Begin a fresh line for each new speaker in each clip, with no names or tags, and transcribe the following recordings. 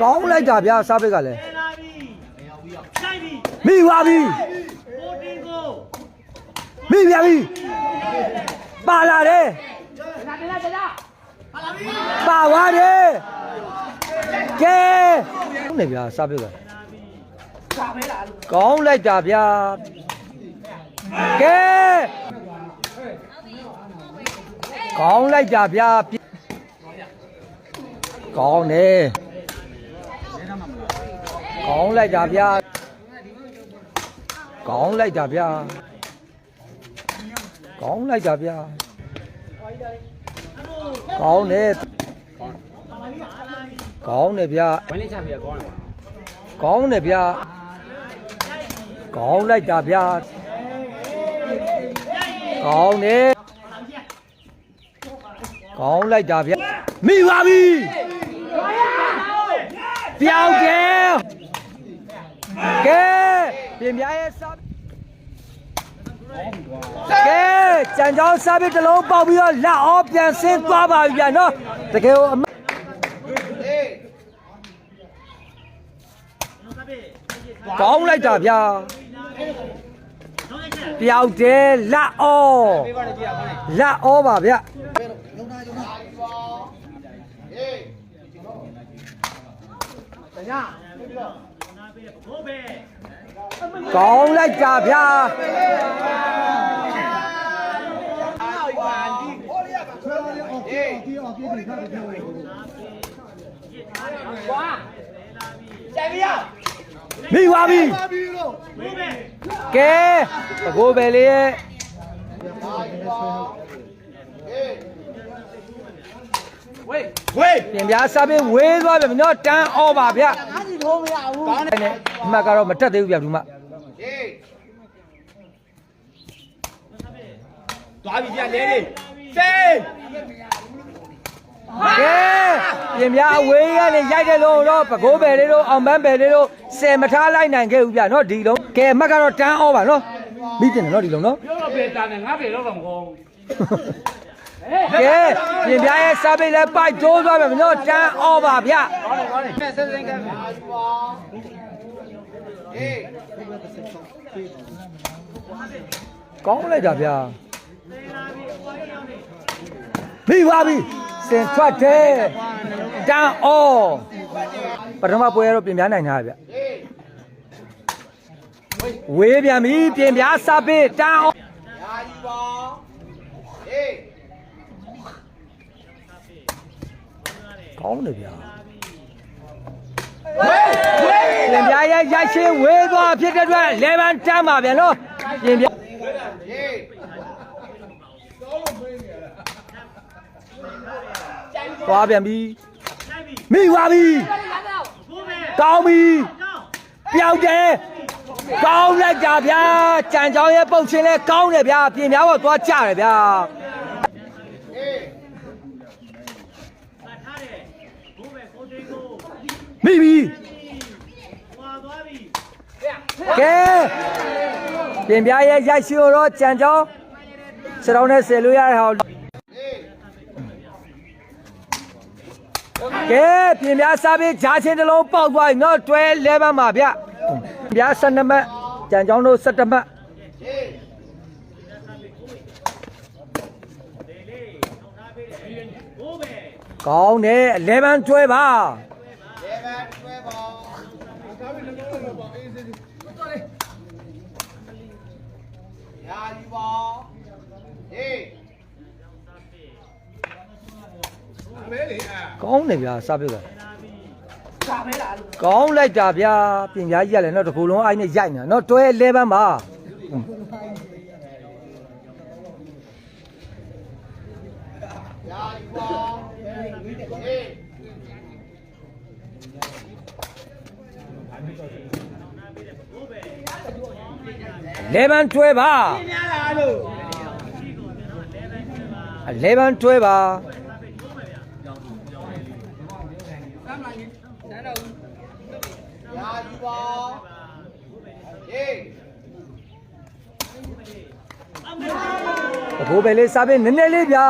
ကောင်းလိုက်တာဗျာစားဘက်ကလည်း
လာပြီဆိုင်ပြီ
မိသွားပြီ
ကိုတင်ကို
မိပြန်ပြီပါလာတယ်ပါသွားတယ်ကဲကောင်းတယ်ဗျာစားဘက်ကကောင်းလိုက်တာဗျာကဲကောင်းလိုက်တာဗျာ ကောင်းတယ်ကောင်းလိုက်တာဗျာကောင်းလိုက်တာဗျာကောင်းလိုက်တာဗျာကောင်းတယ်ကောင်းတယ်ဗျာ
ဝင်းလေးချပြကောင်းတယ်
ကောင်းတယ်ဗျာကောင်းလိုက်တာဗျာကောင်းတယ်ကောင်းလိုက်တာဗျာမိပါပြီ ပြောက်တယ်ကဲပြင်ပြရဲ့စားကဲကြံကြောင်းစားပြီးတစ်လုံးပေါက်ပြီးတော့လက်အောပြန်ဆင်းသွားပါပြီဗျာနော်တကယ်ကိုအမကောင်းလိုက်တာဗျာပျောက်တယ်လက်ဩ
ပေးပါနဲ့ကြည့်ရပါနဲ့
လက်ဩပါဗျ
ဘိုးပဲ
ကောင်းလိုက်တာဗျာမိပါပြီ
ဘိုးပဲ
ကဲပကိုးပဲလေးရဲ့ ဝေးဝေးပြင်ပြစားပြီးဝေးသွားပြီနော်တန်းဩပါဗျအားစီထိုးမရဘူးကောင်းတယ်အမှတ်ကတော့မတက်သေးဘူးဗျဒီမှာ
သွားပြီပြလဲလေးစေး
ကဲပြင်ပြအဝေးကနေရိုက်တယ်လို့တော့ပကိုးပဲလေးတို့အောင်ပန်းပဲလေးတို့ဆယ်မထားလိုက်နိုင်ခဲ့ဘူးဗျနော်ဒီလုံးကဲအမှတ်ကတော့တန်းဩပါနော်ပြီးတင်တယ်နော်ဒီလုံးနော်
ပြောတော့ပေတာနဲ့ငါပေတော့တော့မကောင်း
ကဲပြင်ပြရဲ့စားပိတ်လဲပိုက်တိုးသွားပြီမနော်တန်းဩပါဗျ
ကောင်းတယ်ကောင်းတယ်မဲ့ဆက်စင်းကမ်းမယ်
ကောင်းလိုက်တာဗျာမိပါပြီစင်ထွက်တယ်တန်းဩပထမပွဲရတော့ပြင်ပြနိုင်တာဗျဝေးပြန်ပြီပြင်ပြစားပိတ်တန်းဩကောင်းတယ်ဗျာပြင်ပြရဲ့ရိုက်ချင်းဝေးသွားဖြစ်တဲ့အ တွက်လေဗန်တန်းပါဗျာနော်ပြင်ပြသွားပြန်ပြီ
ဆိုင်ပြီ
မိပါပြီ
ဘိုးပဲ
ကောင်းပြီ
ကြောင်း
ပျောက်တယ်ကောင်းလိုက်တာဗျာကြံကြောင်ရဲ့ပုတ်ချင်းလဲကောင်းတယ်ဗျာပြင်ပြတော့သွားကြတယ်ဗျာ
ပတ်ထားတယ်ဘိုးပဲကိုတင်ကို
မိပြီ
ဟွာသွားပြီ
ကဲပြင်ပြရဲ့ရိုက်ရှိတော့ကြံကြောင်စတောင်းနဲ့ဆယ်လို့ရတဲ့ဟောကဲပြင်ပြစားပြီးဂျာချင်းတစ်လုံးပေါက်သွားပြီနော်တွဲလဲပန်းပါဗျပြ12မှတ်ကြံကြောင်တို့17မှတ်
ဘိုးပဲ
ကောင်းတယ်11တွဲပါ ကောင်းတယ်ဗျာစားပြုတ်ကကောင်းလိုက်တာဗျာပြင်ပြကြီးရလဲတော့တကူလုံးအိုင်းနဲ့ရိုက်နေတာနော်တွဲ11ပါ11တွဲပါ11တွဲပါ တကူပဲလေးစားပြီးနည်းနည်းလေးဗျာ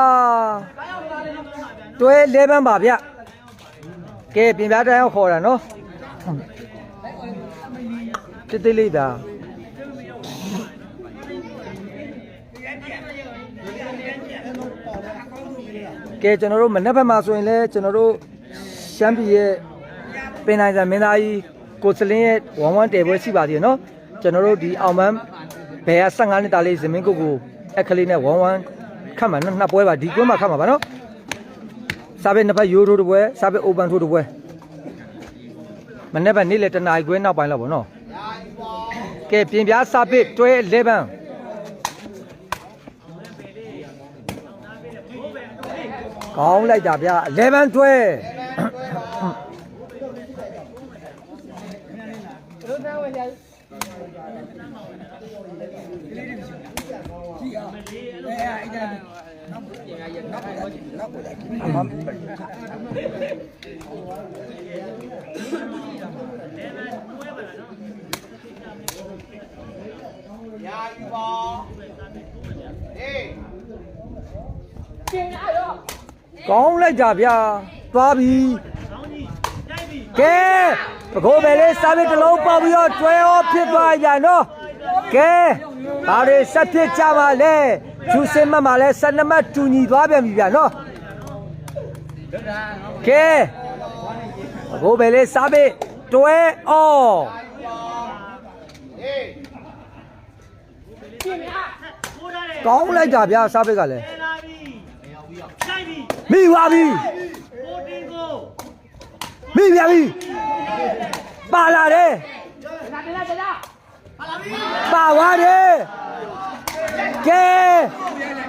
တွဲ11ပါဗျကဲပြင်ပြတိုင်းအောင်ခေါ်တာနော်တိတိလေးတာကဲကျွန်တော်တို့မနေ့ဘက်မှာဆိုရင်လည်းကျွန်တော်တို့ရှမ်းပြည်ရဲ့ပင်နိုင်စာမင်းသားကြီးကိုစလင်းရဲ့ဝမ်ဝမ်တဲပွဲရှိပါသေးတယ်နော်ကျွန်တော်တို့ဒီအောင်မန်း ဘယ်က15နှစ်သားလေးဇမင်းကုတ်ကိုအခလေးနဲ့ဝမ်ဝမ်ခတ်မှာနော်နှစ်ပွဲပါဒီကွန်းမှာခတ်မှာပါနော်စားပဲနှစ်ဖက်ရိုးထိုးတစ်ပွဲစားပဲ open ထိုးတစ်ပွဲမနေ့ကနေ့လေတနာရီခွဲနောက်ပိုင်းလောက်ပေါ့နော်ကဲပြင်ပြားစားပဲတွဲ11ကောင်းလိုက်တာဗျာ11တွဲ ကောင်းလိုက်တာဗျာသွားပြီကဲပကိုးပဲလေးစားပဲတစ်လုံးပေါက်ပြီးတော့တွဲရောဖြစ်သွားကြနော်ကဲဘာတွေဆက်ဖြစ်ကြပါလဲကျူစင်မတ်မှာလဲ12မှတ်တူညီသွားပြန်ပြီဗျာနော် ကဲပကိုးပဲလေးစားပဲတွဲအော်
ထိုးထားတယ်
ကောင်းလိုက်တာဗျာစားပဲကလည်း
လာပြီလိုက်ပြီ
မိပါပြီ
ကိုတင်ကို
မိပြန်ပြီပါလာတယ်ပါသွားတယ်ကဲ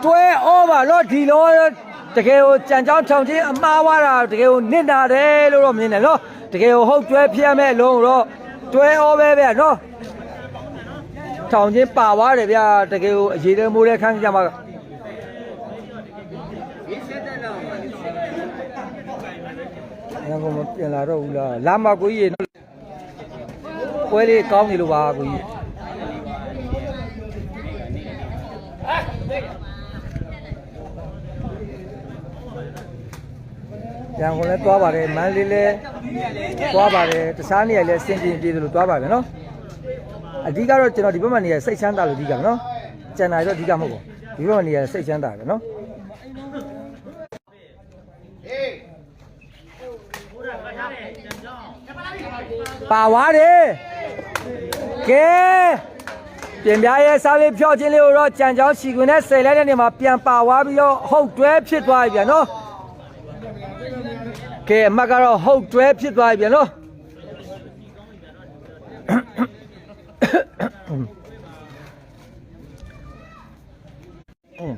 တွဲဩပါတော့ဒီလို တကယ်ကိုကြံကြောင်းထောင်ချင်းအမှားသွားတာတကယ်ကိုနစ်နာတယ်လို့တော့မြင်တယ်နော်တကယ်ကိုဟုတ်တွဲဖျက်မဲ့အလုံးတော့တွဲဩပဲဗျာနော်ထောင်ချင်းပါသွားတယ်ဗျာတကယ်ကိုအရေးတဲမိုးတဲ့ခန်းကြမှာရန်ကုန်မပြန်လာတော့ဘူးလားလာမကိုကြီးရေနော်ပွဲလေးကောင်းနေလို့ပါကိုကြီး ရန်ကုန်လည်းသွားပါတယ်မန္တလေးလည်းသွားပါတယ်တခြားနေရာလည်းအဆင်ပြေပြေသလိုသွားပါပဲနော်အဓိကတော့ကျွန်တော်ဒီဘက်မှာနေရာစိတ်ချမ်းသာလို့အဓိကပဲနော်ကျန်တာတော့အဓိကမဟုတ်ဘူးဒီဘက်မှာနေရာစိတ်ချမ်းသာပဲနော်
ထိုးတာခါထားတယ်ကြံကြောင်း
ပါသွားတယ်ကဲပြင်ပြရဲစားလေးဖြော့ခြင်းလေးကိုတော့ကြံကြောင်းစီခွင်နဲ့ဆယ်လဲတဲ့နေမှာပြန်ပါသွားပြီးတော့ဟုတ်တွဲဖြစ်သွားပြီဗျာနော် ကဲအမတ်ကတော့ဟုတ်တွဲဖြစ်သွားပြီဗျာနော်อืม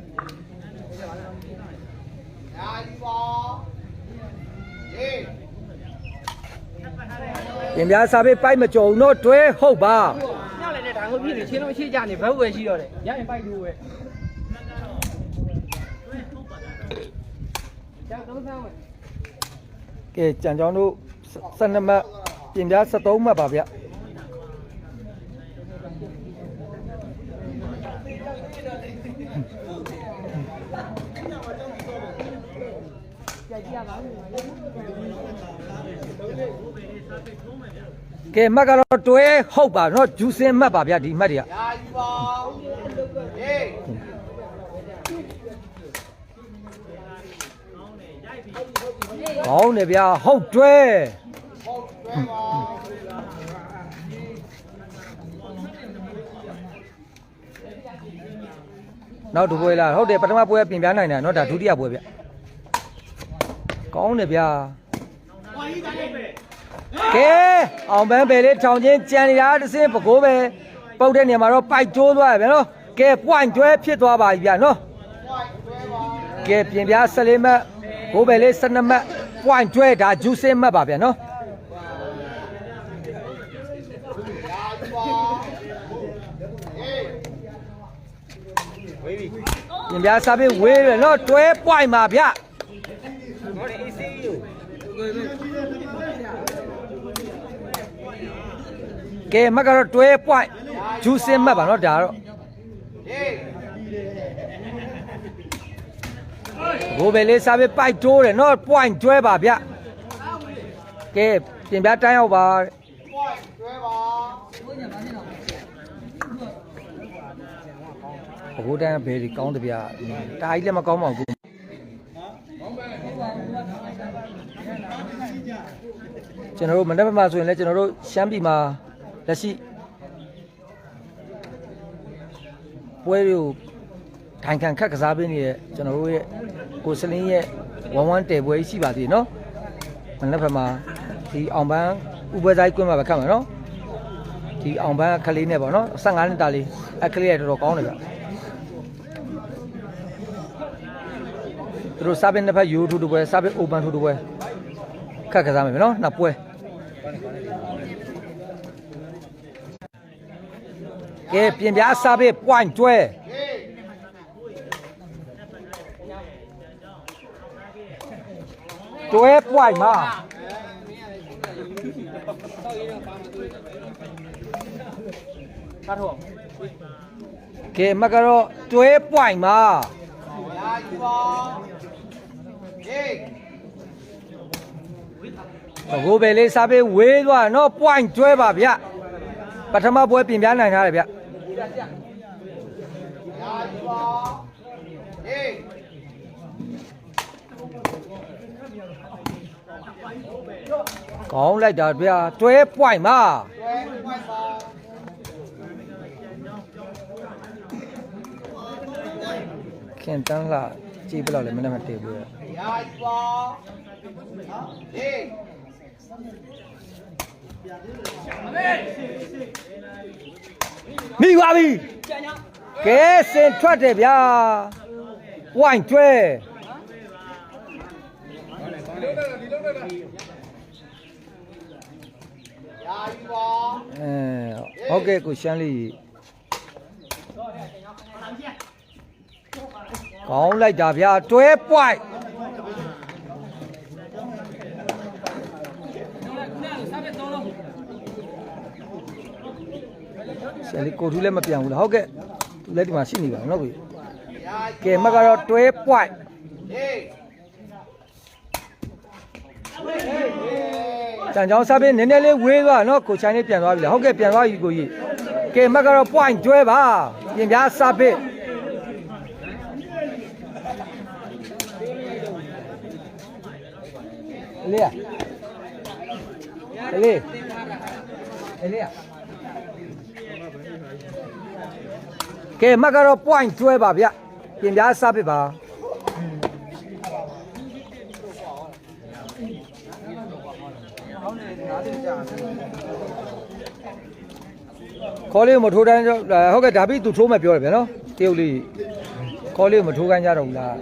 ပြင်ပြစားပေးပိုက်မကြုံတော့တွဲဟုတ်ပါ
ညောက်လည်းနဲ့ဒါကိုပြည့်နေချင်းလုံးရှိကြနေဘက်ဝယ်ရှိတော့တယ်ရရင်ပိုက်တူဝယ်ကျောင်းသုံးဆန်းဝယ်
ကဲကြံကြောင်းတို့12မှတ်ပြင်ပြ73မှတ်ပါဗျ ကဲမှတ်ကတော့တွဲဟုတ်ပါเนาะဂျူစင်မှတ်ပါဗျဒီမှတ်တွေက ကောင်းတယ်ဗျာဟုတ်တွဲဟုတ်တွဲပါနောက်တစ်ပွဲလားဟုတ်တယ်ပထမပွဲပြင်ပြနိုင်တယ်နော်ဒါဒုတိယပွဲဗျကောင်းတယ်ဗျာကဲအောင်ပန်းပဲလေးထောင်ချင်းကြံနေတာတစ်စင်းပကိုးပဲပုတ်တဲ့နေရာမှာတော့ပိုက်ကျိုးသွားတယ်ဗျနော်ကဲပွိုင်ကျွဲဖြစ်သွားပါပြီဗျနော်ကဲပြင်ပြ14မှတ် ကိုးပဲလေး12မှတ် point တွဲဒါဂျူးစင်းမှတ်ပါဗျာနော်ပြင်ပြစားပြီးဝေးရနော်တွဲ point ပါဗျာ
ဟောဒီ AC ကို
ကဲမတ်ကတော့တွဲ point ဂျူးစင်းမှတ်ပါနော်ဒါတော့ ဘိုးပဲလေးစားပြီးပိုက်တိုးတယ်နော် point တွဲပါဗျကဲပြင်ပြတိုင်းရောက်ပါဘိုးတန်းဘယ်ဒီကောင်းတပြားတာကြီးလည်းမကောင်းပါဘူးကျွန်တော်တို့မနေ့ကမှဆိုရင်လည်းကျွန်တော်တို့ရှမ်းပြည်မှာလက်ရှိပွဲတွေကို ထိုင်ခံခက်ကစားပေးနေတဲ့ကျွန်တော်တို့ရဲ့ကိုစလင်းရဲ့ဝမ်ဝမ်တဲပွဲရှိပါသေးတယ်နော်မနေ့ကမှဒီအောင်ပန်းဥပွဲဆိုင်ကွင်းမှာပဲခတ်မှာနော်ဒီအောင်ပန်းကလေးနဲ့ပေါ့နော်15နှစ်တာလေးအကလေးရတော်တော်ကောင်းတယ်ဗျသူတို့စာပင်တစ်ဖက်ယူထူတူပွဲစာပင်အိုပန်ထူတူပွဲခက်ကစားမယ်ဗျနော်နှစ်ပွဲကဲပြင်ပြစာပင် point ကျွဲကျွဲ point မှာ
ထားတော့
ကဲမကတော့တွဲ point မှာဘိုးပဲလေးစားပေးဝေးသွားနော် point တွဲပါဗျပထမပွဲပြင်ပြနိုင်ထားတယ်ဗျ ကောင်းလိုက်တာဗျာတွဲ point မှာခင်တန်းလာကြည့်ဘယ်လောက်လဲမနေ့ကတည်ဘူးရမိပါပြီကဲစင်ထွက်တယ်ဗျာ point တွဲ အဲဟုတ်ကဲ့ကိုရှမ်းလေးကောင်းလိုက်တာဗျာတွဲ point ဆယ်လေးကိုထူးလည်းမပြောင်းဘူးလားဟုတ်ကဲ့သူလည်းဒီမှာရှိနေပါဘူးနော်ကိုကြီးကဲမကတော့တွဲ point ကြံ ကြောင်းစားပြီးနည်းနည်းလေးဝေးသွားနော်ကိုချိုင်းလေးပြန်သွားပြီလားဟုတ်ကဲ့ပြန်သွားပြီကိုကြီးကဲမကတော့ point တွဲပါပြင်ပြစားပြီးလေးရလေးလေးရကဲမကတော့ point တွဲပါဗျပြင်ပြစားပြီးပါ ခေါ်လေးမထိုးတိုင်းတော့ဟုတ်ကဲ့ဒါပြီးသူထိုးမှပြောတယ်ဗျနော်တရုတ်လေးခေါ်လေးမထိုးခိုင်းကြတော့ဘူးလား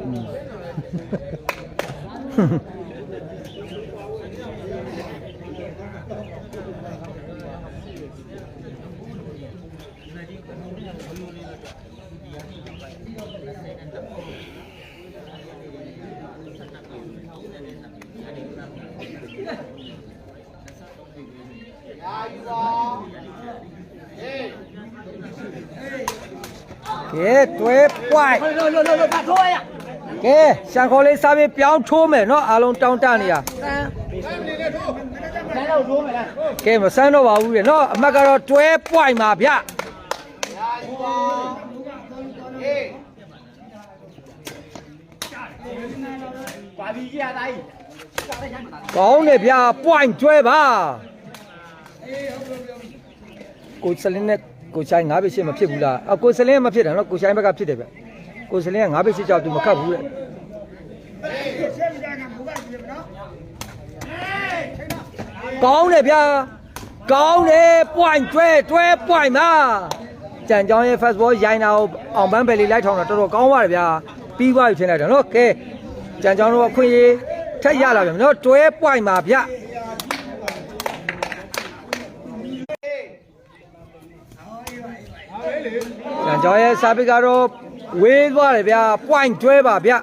ကဲတွဲ point
လို့လို့လို့လို့ထားထိုးရ
ကဲရှန်ခေါ်လေးစားပြီးပြောင်းထိုးမယ်နော်အားလုံးတောင်းတနေရ
တန်းတန်းတော့ထိုးမယ်လား
ကဲမဆန်းတော့ပါဘူးလေနော်အမတ်ကတော့တွဲ point ပါဗျ
ပါပြီကြီးရသားကြီး
ကောင်းတယ်ဗျ point တွဲပါကိုစလင်းနဲ့ ကိုချိုင်း၅ဘစ်ရှစ်မဖြစ်ဘူးလားအကိုစလင်းမဖြစ်တယ်နော်ကိုချိုင်းဘက်ကဖြစ်တယ်ဗျကိုစလင်းက၅ဘစ်ရှစ်ကြောက်သူမခတ်ဘူးတဲ့ကောင်းတယ်ဗျကောင်းတယ် point တွဲတွဲ point ပါကြံကြောင်းရဲ့ first ball ရိုင်းတာကိုအောင်ပန်းပဲလေးလိုက်ထောင်တာတော်တော်ကောင်းပါတယ်ဗျာပြီးသွားပြီထင်လိုက်တယ်နော်ကဲကြံကြောင်းတို့အခွင့်အရေးထက်ရလာပြန်ပြီနော်တွဲ point ပါဗျ ကြံကြောင်းရဲ့ service ကတော့ဝေးသွားတယ်ဗျာ point တွဲပါဗျ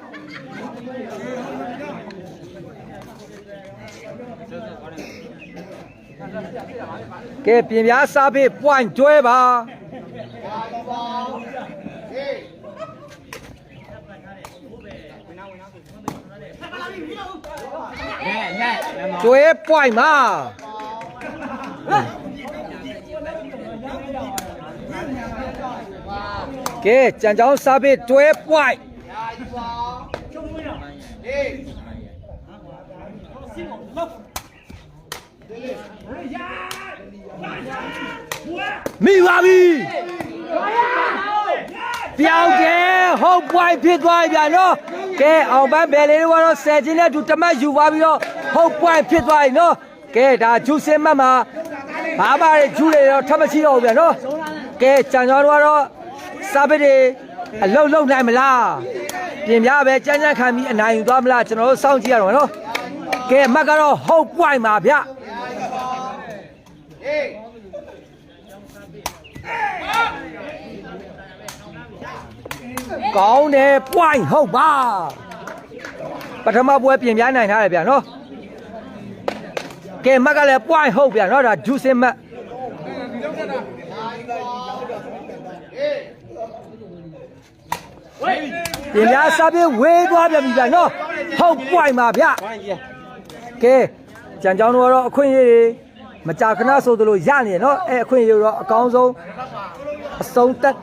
ကဲပြင်ပြားစားပေး point တွဲပါတွဲ point မှာ ကဲကြံကြောင်းစားပေးတွဲ point မိပါပြီပြောင်းတယ်ဟုတ် point ဖြစ်သွားပြီဗျာနော်ကဲအောင်ပန်းဘယ်လေးတွေကတော့ဆယ်ချင်းနဲ့တူတမတ်ယူသွားပြီးတော့ဟုတ် point ဖြစ်သွားပြီနော်ကဲဒါဂျူးစင်မတ်မှာဘာမှတွေဂျူးတွေတော့ထပ်မရှိတော့ဘူးဗျာနော်ကဲကြံကြောတို့ကတော့ စားပစ်တွေအလုတ်လုတ်နိုင်မလားပြင်ပြပဲကြမ်းကြမ်းခံပြီးအနိုင်ယူသွားမလားကျွန်တော်တို့စောင့်ကြည့်ရတော့မယ်နော်ကဲအမှတ်ကတော့ဟုတ် point ပါဗျာကောင်းတယ် point ဟုတ်ပါပထမပွဲပြင်ပြနိုင်ထားတယ်ဗျာနော်ကဲမက်ကလည်း point ဟုတ်ဗျာနော်ဒါဂျူးစင်မက် ပြင်ပြစားပြီးဝေးသွားပြန်ပြီဗျာနော်ဟုတ် point ပါဗျာကဲကြံကြောင်းတို့ကတော့အခွင့်အရေးတွေမကြာခဏဆိုသလိုရနေတယ်နော်အဲအခွင့်အရေးတွေတော့အကောင်းဆုံးအဆုံးသက်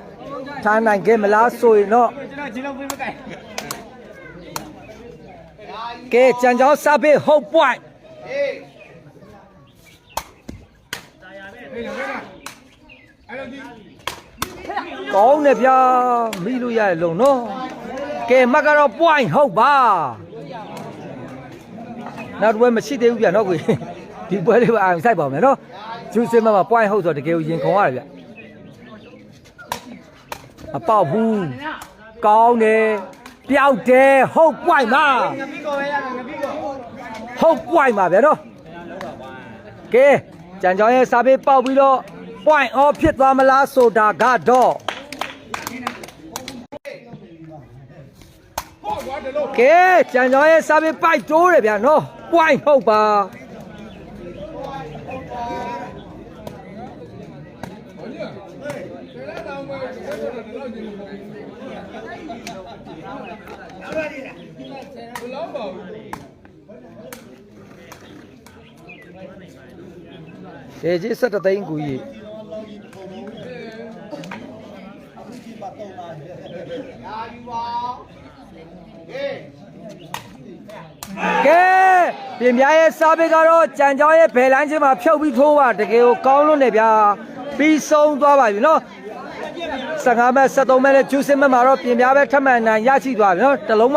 ထားနိုင်ခဲ့မလားဆိုရင်တော့ကဲကြံကြောင်းစားပေးဟုတ် point ကောင်းတယ်ဗျာမိလို့ရရလုံးနော်ကဲမက်ကတော့ point ဟုတ်ပါနောက်တစ်ပွဲမရှိသေးဘူးဗျာနော်ကိုဒီပွဲလေးပါအောင်စိုက်ပါမယ်နော်ဂျူးစင်မမှာ point ဟုတ်ဆိုတော့တကယ်ကိုရင်ခုံရတယ်ဗျအပေါက်ဘူးကောင်းတယ်ပျောက်တယ်ဟုတ် point ပါဟုတ် point ပါဗျာနော်ကဲကြံကြောင်းရဲ့စာပေပေါက်ပြီးတော့ point off ဖြစ်သွားမလားဆိုတာကတော့ကဲကြံကြောင်းရဲ့စာပေပိုက်တိုးတယ်ဗျာနော် point ဟုတ်ပါဒေကြီး17သိန်းကူကြီး ကဲပြင်ပြရဲ့စားပေကတော့ကြံကြောင်းရဲ့ဘယ်လမ်းချင်းမှာဖြုတ်ပြီးထိုးပါတကယ်ကိုကောင်းလို့နေဗျာပြီးဆုံးသွားပါပြီနော်15မဲ့73မဲ့နဲ့ဂျူးစင်မဲ့မှာတော့ပြင်ပြပဲထပ်မံနိုင်ရရှိသွားပြီနော်တလုံးမ